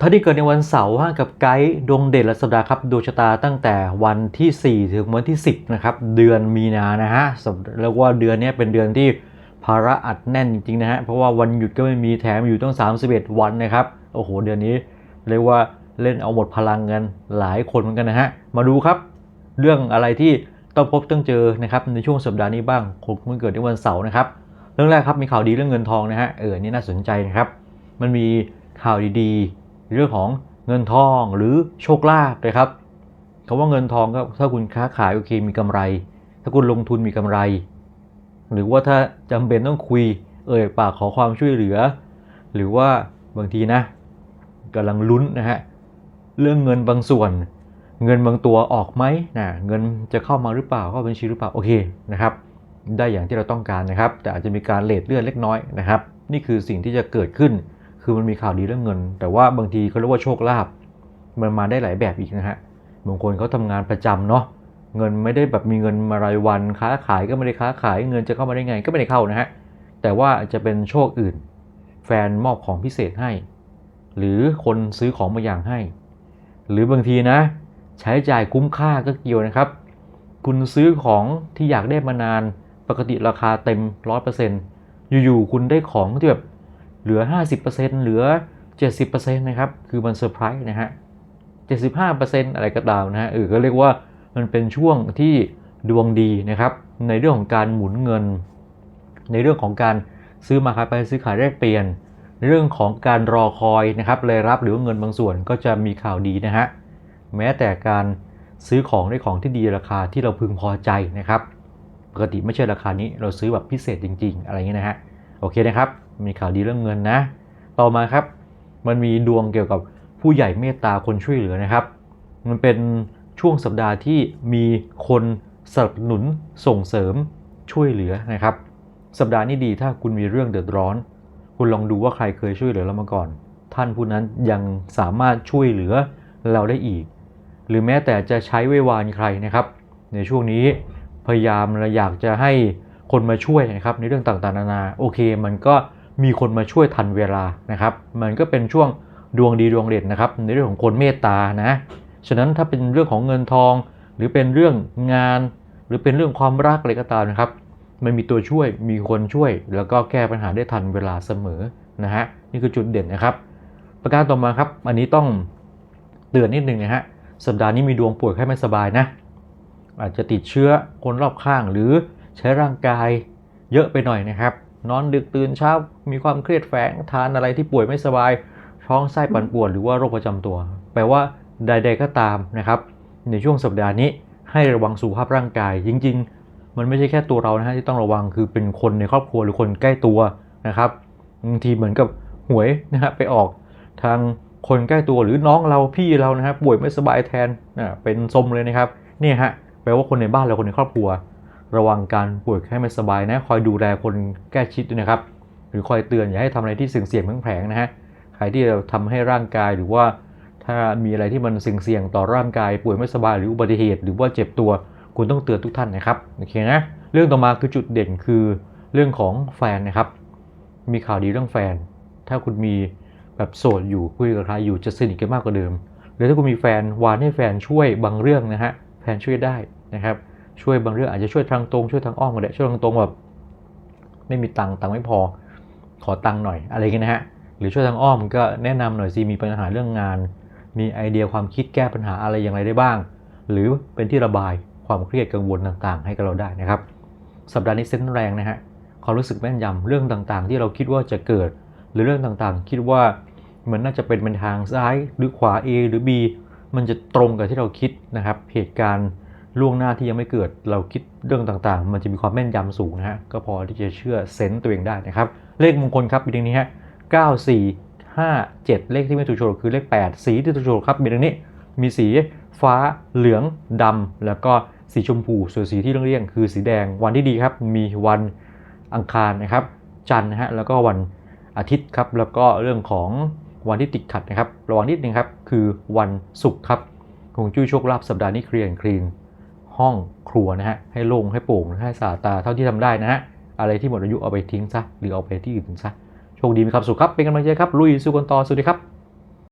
ท่านที่เกิดในวันเสาร์กับไกด์ดวงเด่นและสัปดาห์ครับดวงชะตาตั้งแต่วันที่ 4 ถึงวันที่ 10 นะครับ เดือนมีนานะฮะเรียกว่าเดือนนี้เป็นเดือนที่ภาระอัดแน่นจริงๆนะฮะเพราะว่าวันหยุดก็ไม่มีแถมอยู่ต้อง31 วันนะครับโอ้โหเดือนนี้เรียกว่าเล่นเอาหมดพลังกันหลายคนเหมือนกันนะฮะมาดูครับ เรื่องอะไรที่ต้องพบต้องเจอนะครับในช่วงสัปดาห์นี้บ้างคนเมื่อเกิดในวันเสาร์นะครับเรื่องแรกครับมีข่าวดีเรื่องเงินทองนะฮะเออนนี่น่าสนใจนะครับมันมีข่าวดีๆ เรื่องของเงินทองหรือโชคลาภนะครับคำว่าเงินทองก็ถ้าคุณค้าขายโอเคมีกำไร ถ้าคุณลงทุนมีกำไร หรือว่าถ้าจำเป็นต้องคุยเอ่ยปากขอความช่วยเหลือ หรือว่าบางทีนะกำลังลุ้นนะฮะเรื่องเงินบางส่วน เงินบางตัวออกไหมนะเงินจะเข้ามาหรือเปล่าเข้าบัญชีหรือเปล่าโอเคนะครับได้อย่างที่เราต้องการนะครับ แต่อาจจะมีการเลทเลื่อนเล็กน้อยนะครับ นี่คือสิ่งที่จะเกิดขึ้น คือมันมีข่าวดีเรื่องเงิน แต่ว่าบางทีเขาเรียกว่าโชคลาภมันมาได้หลายแบบอีกนะฮะบางคนเขาทำงานประจำเนาะเงินไม่ได้แบบมีเงินมารายวันค้าขายก็ไม่ได้ค้าขายเงินจะเข้ามาได้ไงก็ไม่ได้เข้านะฮะแต่ว่าจะเป็นโชคอื่น แฟนมอบของพิเศษให้ หรือคนซื้อของบาอย่างให้ หรือบางทีนะ ใช้จ่ายคุ้มค่าก็เกี่ยวนะครับ คุณซื้อของที่อยากได้มานานปกติราคาเต็ม 100%อยู่ๆคุณได้ของที่แบบ เหลือ 50%เหลือ 70%นะครับ คือมันเซอร์ไพรส์นะฮะ 75%อะไรก็ตามนะฮะเออก็เรียกว่ามันเป็นช่วงที่ดวงดีนะครับ ในเรื่องของการหมุนเงิน ในเรื่องของการซื้อมาขายไปซื้อขายแลกเปลี่ยนในเรื่องของการรอคอยนะครับรายรับหรือเงินบางส่วนก็จะมีข่าวดีนะฮะ แม้แต่การซื้อของได้ของที่ดีราคาที่เราพึงพอใจนะครับ ปกติไม่ใช่ราคานี้เราซื้อแบบพิเศษจริง ๆ อะไรเงี้ยนะฮะ โอเคนะครับ มีข่าวดีเรื่องเงินนะ ต่อมาครับ มันมีดวงเกี่ยวกับผู้ใหญ่เมตตาคนช่วยเหลือนะครับ มันเป็นช่วงสัปดาห์ที่มีคนสนับสนุนส่งเสริมช่วยเหลือนะครับ สัปดาห์นี้ดีถ้าคุณมีเรื่องเดือดร้อน คุณลองดูว่าใครเคยช่วยเหลือเรามาก่อน ท่านผู้นั้นยังสามารถช่วยเหลือเราได้อีก หรือแม้แต่จะใช้ไว้วานใครนะครับ ในช่วงนี้พยายามเราอยากจะให้คนมาช่วยนะครับในเรื่องต่างๆนานาโอเค มันก็ มีคนมาช่วยทันเวลานะครับ มันก็เป็นช่วงดวงดีดวงเด่นนะครับ ในเรื่องของคนเมตตานะฉะนั้นถ้าเป็นเรื่องของเงินทอง หรือเป็นเรื่องงาน หรือเป็นเรื่องความรักอะไรก็ตามนะครับ มันมีตัวช่วยมีคนช่วย แล้วก็แก้ปัญหาได้ทันเวลาเสมอนะฮะนี่คือจุดเด่นนะครับ ประการต่อมาครับ อันนี้ต้องเตือนนิดนึงนะฮะสัปดาห์นี้มีดวงป่วยไข้ไม่สบายนะ อาจจะติดเชื้อคนรอบข้างหรือใช้ร่างกายเยอะไปหน่อยนะครับ นอนดึกตื่นเช้ามีความเครียดแฝงทานอะไรที่ป่วยไม่สบาย ท้องไส้ปั่นป่วนหรือว่าโรคประจำตัว แปลว่าใด ๆก็ตามนะครับ ในช่วงสัปดาห์นี้ให้ระวังสุขภาพร่างกาย จริง ๆ มันไม่ใช่แค่ตัวเรานะฮะที่ต้องระวังคือเป็นคนในครอบครัวหรือคนใกล้ตัวนะครับบางทีเหมือนกับหวยนะฮะไปออกทางคนใกล้ตัวหรือน้องเราพี่เรานะครับป่วยไม่สบายแทนนะเป็นสมเลยนะครับนี่ฮะแปลว่าคนในบ้านเราคนในครอบครัว ระวังการป่วยแค่ไม่สบายนะคอยดูแลคนใกล้ชิดด้วยนะครับ หรือคอยเตือนอย่าให้ทำอะไรที่เสี่ยงเสี่ยงแผลงนะฮะใครที่จะทำให้ร่างกายหรือว่าถ้ามีอะไรที่มันเสี่ยงๆต่อร่างกาย ป่วยไม่สบายหรืออุบัติเหตุ หรือว่าเจ็บตัวคุณต้องเตือนทุกท่านนะครับโอเคนะเรื่องต่อมาคือจุดเด่นคือเรื่องของแฟนนะครับ มีข่าวดีเรื่องแฟน ถ้าคุณมีแบบโสดอยู่คุยกับใครอยู่จะสนิทกันมากกว่าเดิมหรือถ้าคุณมีแฟนวานให้แฟนช่วยบางเรื่องนะฮะแฟนช่วยได้นะครับ ช่วยบางเรื่องอาจจะช่วยทางตรงช่วยทางอ้อมก็ได้ช่วยทางตรงแบบไม่มีตังค์ตังค์ไม่พอ ขอตังค์หน่อยอะไรกันนะฮะหรือช่วยทางอ้อมก็แนะนำหน่อยสิมีปัญหาเรื่องงาน มีไอเดียความคิดแก้ปัญหาอะไรอย่างไรได้บ้าง หรือเป็นที่ระบายความเครียดกังวลต่างๆ ให้กับเราได้นะครับ สัปดาห์นี้เส้นแรงนะฮะความรู้สึกแม่นยำเรื่องต่างๆ ที่เราคิดว่าจะเกิด หรือเรื่องต่างๆ คิดว่ามันน่าจะเป็นเป็นทางซ้ายหรือขวา A หรือ B มันจะตรงกับที่เราคิดนะครับเหตุการณ์ ล่วงหน้าที่ยังไม่เกิดเราคิดเรื่องต่างๆ มันจะมีความแม่นยำสูงนะฮะก็พอที่จะเชื่อเซนต์ตัวเองได้นะครับ เลขมงคลครับมีดังนี้ฮะ9 4 5 7เลขที่ไม่ถูกโฉลกคือเลข 8 สีที่ถูกโฉลกครับมีดังนี้มีสีฟ้าเหลืองดำแล้วก็สีชมพูส่วนสีที่เลี่ยงคือสีแดงวันที่ดีครับ มีวันอังคารนะครับ จันทร์นะฮะแล้วก็วันอาทิตย์ครับแล้วก็เรื่องของวันที่ติดขัดนะครับ ระวังนิดนึงครับ คือวันศุกร์ครับคงจุ้ยโชคลาภสัปดาห์นี้เคลียร์คลีน ห้องครัวนะฮะให้โล่งให้โปร่งให้สะอาดตาเท่าที่ทำได้นะฮะอะไรที่หมดอายุเอาไปทิ้งซะหรือเอาไปที่อื่นซะโชคดีมีความสุขครับเป็นกำลังใจครับลุยสู้กันต่อสวัสดีครับ